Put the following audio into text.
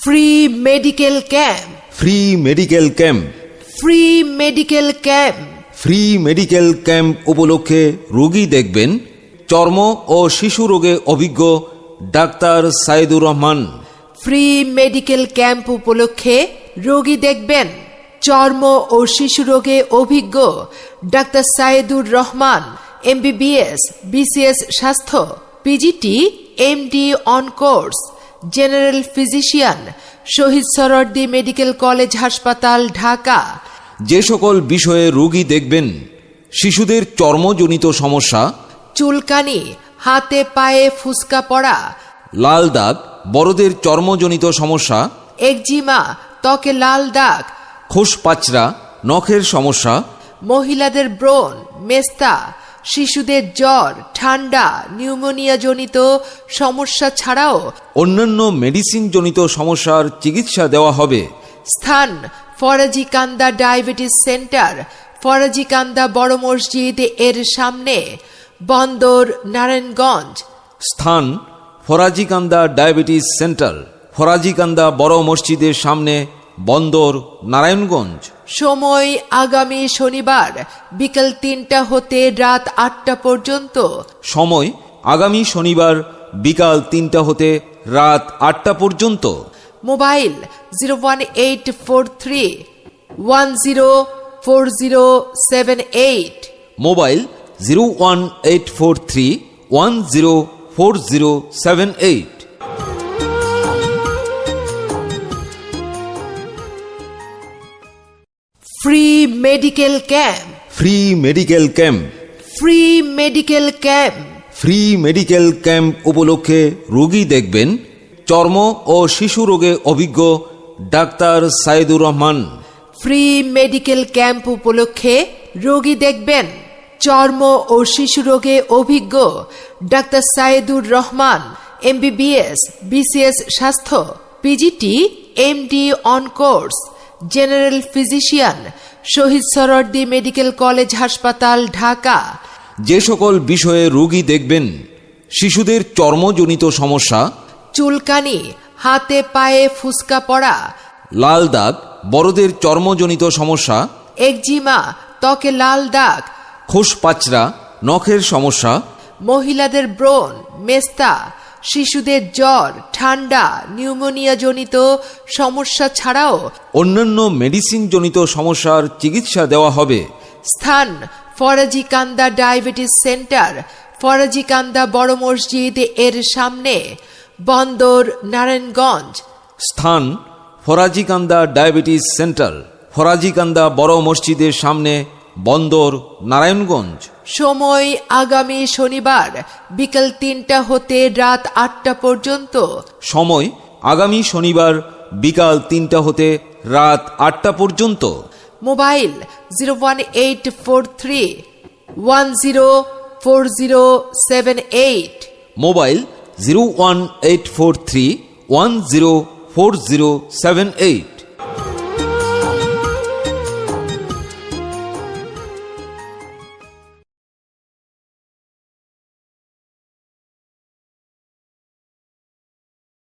Free medical camp free medical camp free medical camp free medical camp উপলক্ষে রোগী দেখবেন চর্ম ও শিশু রোগে অভিজ্ঞ doctor Saidur Rahman. Free medical camp উপলক্ষে রোগী দেখবেন চর্ম ও শিশু রোগে অভিজ্ঞ doctor Saidur Rahman MBBS BCS স্বাস্থ্য PGT MD on course general physician Shaheed Suhrawardy medical college হাসপাতাল ঢাকা। যে সকল বিষয়ে রোগী দেখবেন শিশুদের চর্মজনিত সমস্যা চুলকানি হাতে পায়ে ফুসকা পড়া লাল দাগ বড়দের চর্মজনিত সমস্যা একজিমা ত্বকে লাল দাগ খোসপাচরা নখের সমস্যা মহিলাদের ব্রণ মেস্তা শিশুদের জ্বর ঠান্ডা নিউমোনিয়া জনিত সমস্যা ছাড়াও অন্যান্য মেডিসিন জনিত সমস্যার চিকিৎসা দেওয়া হবে। স্থান ফরাজি কান্দা ডায়াবেটিস সেন্টার ফরাজি কান্দা বড় মসজিদ এর সামনে বন্দর নারায়ণগঞ্জ। স্থান ফরাজিকান্দা ডায়াবেটিস সেন্টার ফরাজিকান্দা বড় মসজিদের সামনে বন্দর নারায়ণগঞ্জ। সময় আগামী শনিবার বিকেল তিনটা হতে রাত আটটা পর্যন্ত। সময় আগামী শনিবার বিকাল তিনটা হতে রাত আটটা পর্যন্ত। Mobile zero one eight four three one zero four zero seven eight. Mobile zero one eight four three one zero four zero seven eight. Medical camp free medical camp free medical camp free medical camp উপলক্ষে রোগী দেখবেন চর্ম ও শিশু রোগে অভিজ্ঞ doctor Saidur Rahman. Free medical camp উপলক্ষে রোগী দেখবেন চর্ম ও শিশু রোগে অভিজ্ঞ doctor Saidur Rahman MBBS BCS স্বাস্থ্য PGT MD on course general physician Shaheed Suhrawardy medical college হাসপাতাল ঢাকা। যে সকল বিষয়ে রোগী দেখবেন শিশুদের চর্মজনিত সমস্যা চুলকানি হাতে পায়ে ফুসকা পড়া লাল দাগ বড়দের চর্মজনিত সমস্যা একজিমা ত্বকে লাল দাগ খোসপাচরা নখের সমস্যা মহিলাদের ব্রণ মেস্তা শিশুদের জ্বর ঠান্ডা নিউমোনিয়া জনিত সমস্যা ছাড়াও অন্যান্য মেডিসিন জনিত সমস্যার চিকিৎসা দেওয়া হবে। স্থান ফরাজি কান্দা ডায়াবেটিস সেন্টার ফরাজি কান্দা বড় মসজিদ এর সামনে বন্দর নারায়ণগঞ্জ। স্থান ফরাজিকান্দা ডায়াবেটিস সেন্টার ফরাজিকান্দা বড় মসজিদের সামনে বন্দর নারায়ণগঞ্জ। সময় আগামী শনিবার বিকেল তিনটা হতে রাত আটটা পর্যন্ত। সময় আগামী শনিবার বিকাল তিনটা হতে রাত আটটা পর্যন্ত। Mobile zero one eight four three one zero four zero seven eight. Mobile zero one eight four three one zero four zero seven eight.